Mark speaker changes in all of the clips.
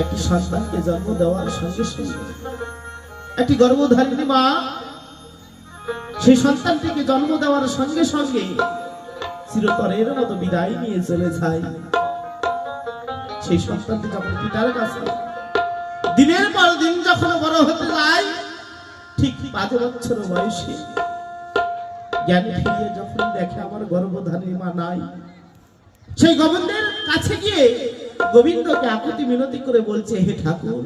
Speaker 1: একটি সন্তানকে জন্ম দেওয়ার সঙ্গে সঙ্গে একটি গর্ভধারিণী মা, সেই সন্তানটিকে জন্ম দেওয়ার সঙ্গে সঙ্গে চিরতরের মতো বিদায় নিয়ে চলে যায়। সেই সন্তানটি যখন পিতার কাছে দিনের পর দিন যখন বড় হতে যায়, ঠিক পাঁচ বছর বয়সে জ্ঞান ফিরিয়ে যখন দেখে আমার গর্ভধারী মা নাই, সেই গোবিন্দের কাছে গিয়ে গোবিন্দকে আকুতি মিনতি করে বলছে, হে ঠাকুর,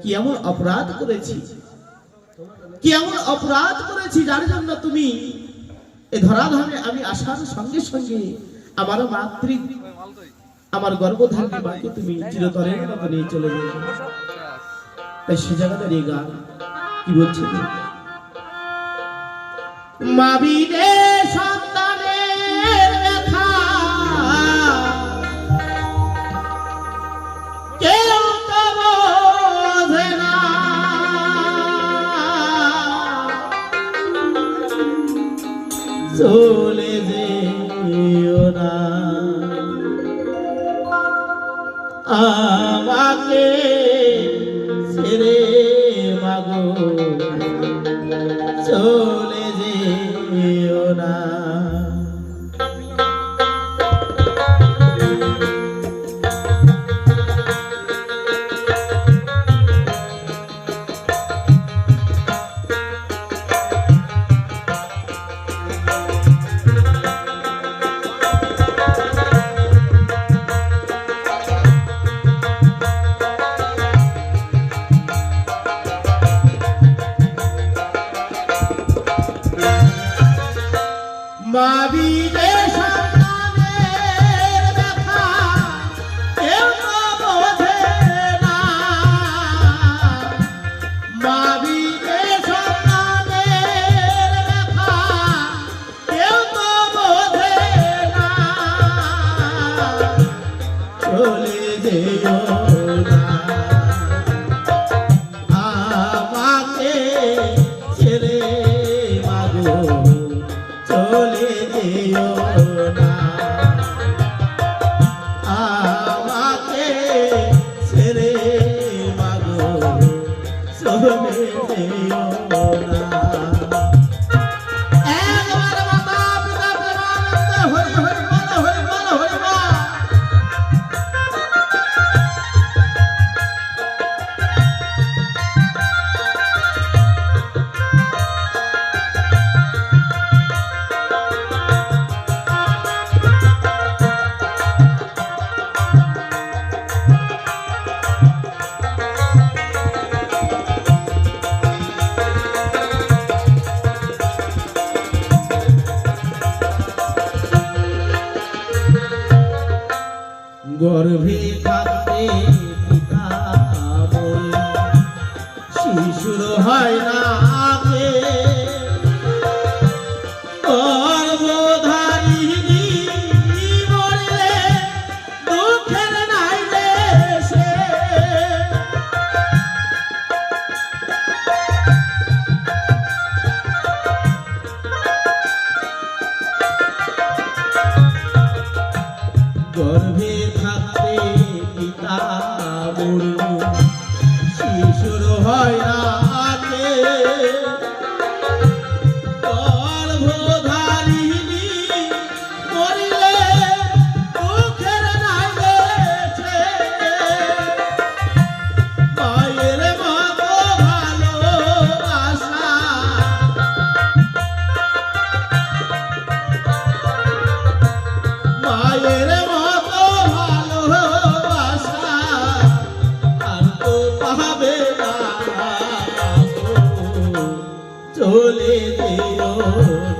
Speaker 1: কি এমন অপরাধ করেছি? কি এমন অপরাধ করেছি যার জন্য তুমি এ ধরাধামে আমি আসার সঙ্গে সঙ্গে আমার মাতৃ, আমার গর্ভধারী মাকে তুমি চিরতরের মতো নিয়ে চলে গেলে তাই সে জায়গা দাঁড়িয়ে গান কি বলছে? মাবিরে সন্তানের চলে যেও না। আমাকে চলে শিশুর হয় না। চলে দিও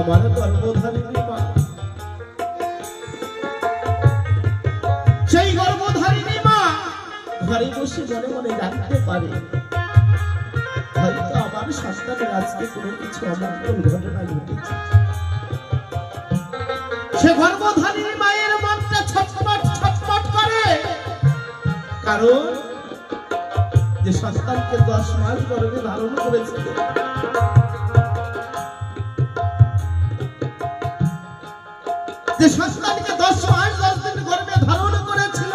Speaker 1: আমার গর্ভধারিণী মা। সেই গর্ভধারিণী মা ঘরে বসে মনে মনে জানতে পারে, হয়তো আমার সন্তানের আজকে কোনো কিছু অমঙ্গল ঘটনা ঘটেছে। সে গর্ভধারিণী মায়ের মনটা ছটফট ছটফট করে। কারণ যে সন্তানকে দশ মাস গর্ভে ধারণ করেছিল সন্তানকে দশ মাস, দশ দিন গর্ভে ধারণ করেছিল।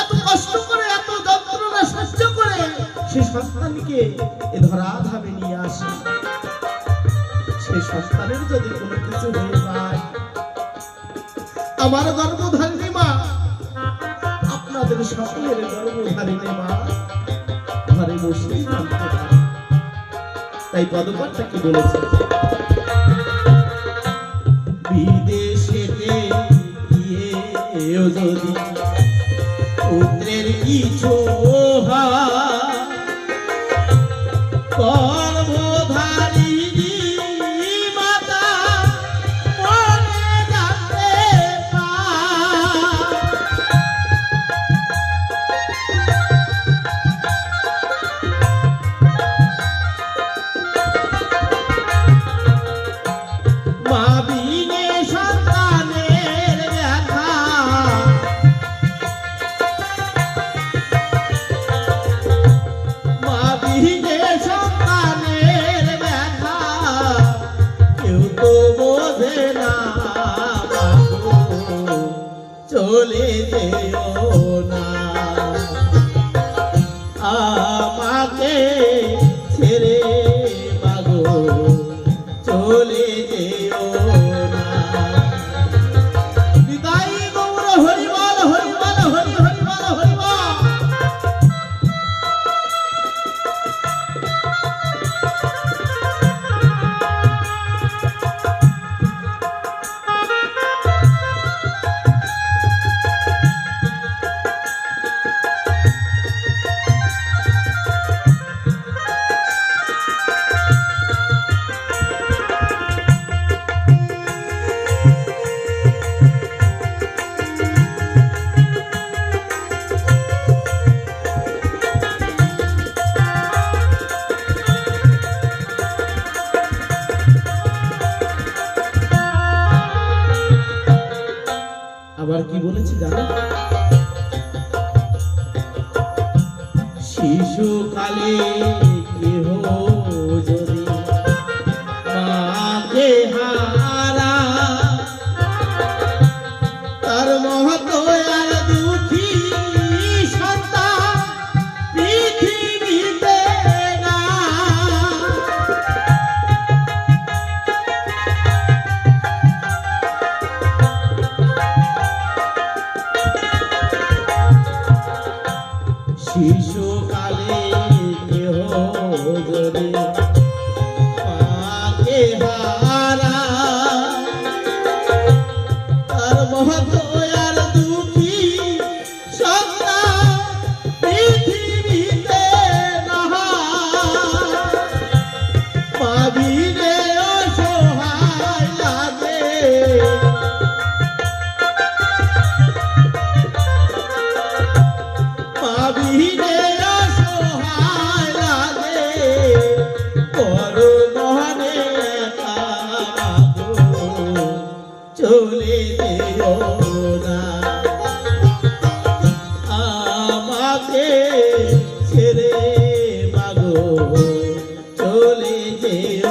Speaker 1: এত কষ্ট করে, এত যন্ত্রণা সহ্য করে সে সন্তানকে এ ধরাধামে নিয়ে আসে। সেই সন্তানের যদি কোনো কিছু হয়ে যায়, আমার গর্ভধারিণী মা, আপনাদের সকলের গর্ভধারিণী মা, ঘরে পারে। তাই পদকর্তা কি বলেছে? চলে যেও না। আমাকে ছেড়ে মাগো চলে যেও না। আবার কি বলেছি জানো শিশুকালে চলে যেও।